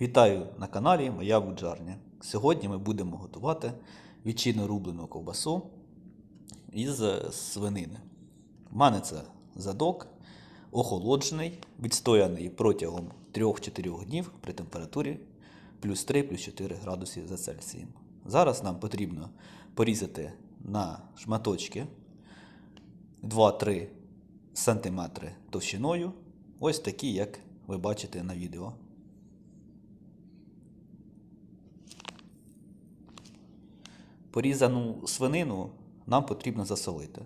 Вітаю на каналі Моя Буджарня. Сьогодні ми будемо готувати відчинно рублену ковбасу із е, свинини. У мене це задок, охолоджений, відстояний протягом 3-4 днів при температурі плюс 3 плюс 4 градуси за Цельсієм. Зараз нам потрібно порізати на шматочки 2-3 см товщиною, ось такі, як ви бачите на відео. Порізану свинину нам потрібно засолити.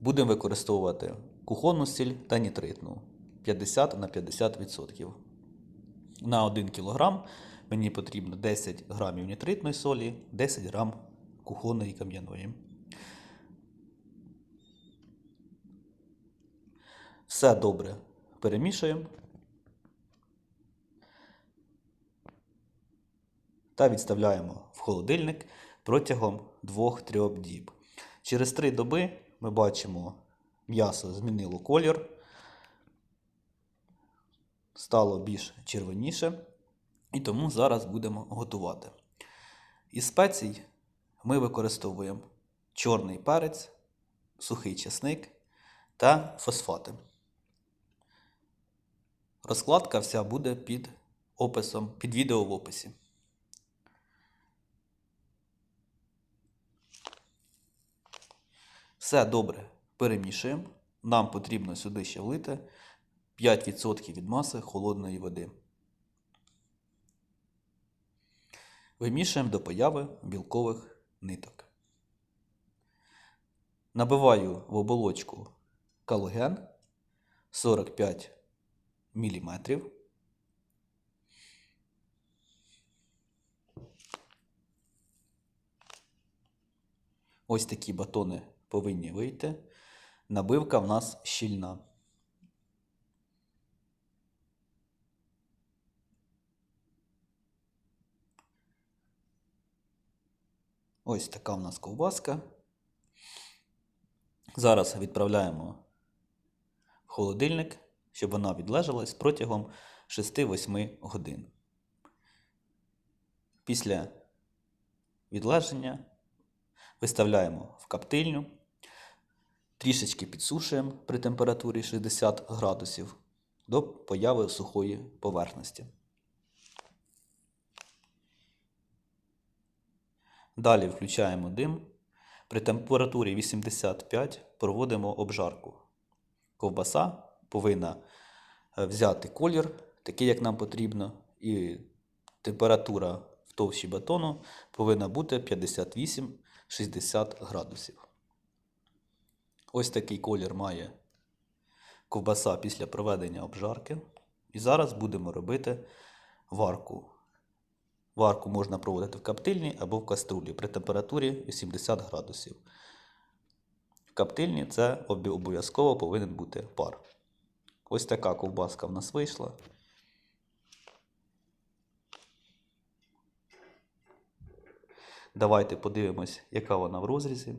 Будемо використовувати кухонну сіль та нітритну 50 на 50%. На 1 кг мені потрібно 10 грамів нітритної солі, 10 грам кухонної кам'яної. Все добре перемішуємо та відставляємо в холодильник протягом 2-3 діб. Через 3 доби ми бачимо, м'ясо змінило колір, стало більш червоніше, і тому зараз будемо готувати. Із спецій ми використовуємо чорний перець, сухий чесник та фосфати. Розкладка вся буде під описом, під відео в описі. Все добре перемішуємо. Нам потрібно сюди ще влити 5% від маси холодної води. Вимішуємо до появи білкових ниток. Набиваю в оболочку калоген 45 мм. Ось такі батони повинні вийти. Набивка в нас щільна. Ось така в нас ковбаска. Зараз відправляємо в холодильник, щоб вона відлежалась протягом 6-8 годин. Після відлеження виставляємо в коптильню, трішечки підсушуємо при температурі 60 градусів до появи сухої поверхності. Далі включаємо дим. При температурі 85 проводимо обжарку. Ковбаса повинна е, взяти колір, такий, як нам потрібно, і температура в товщі батону повинна бути 58-60 градусів. Ось такий колір має ковбаса після проведення обжарки. І зараз будемо робити варку. Варку можна проводити в коптильні або в каструлі при температурі 80 градусів. В коптильні це обов'язково повинен бути пар. Ось така ковбаска в нас вийшла. Давайте подивимось, яка вона в розрізі.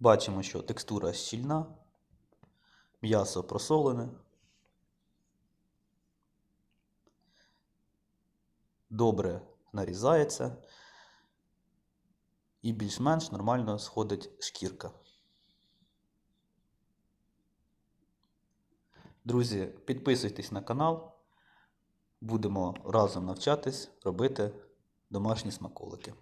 Бачимо, що текстура щільна, м'ясо просолене. Добре нарізається і більш-менш нормально сходить шкірка. Друзі, підписуйтесь на канал. Будемо разом навчатись робити домашні смаколики.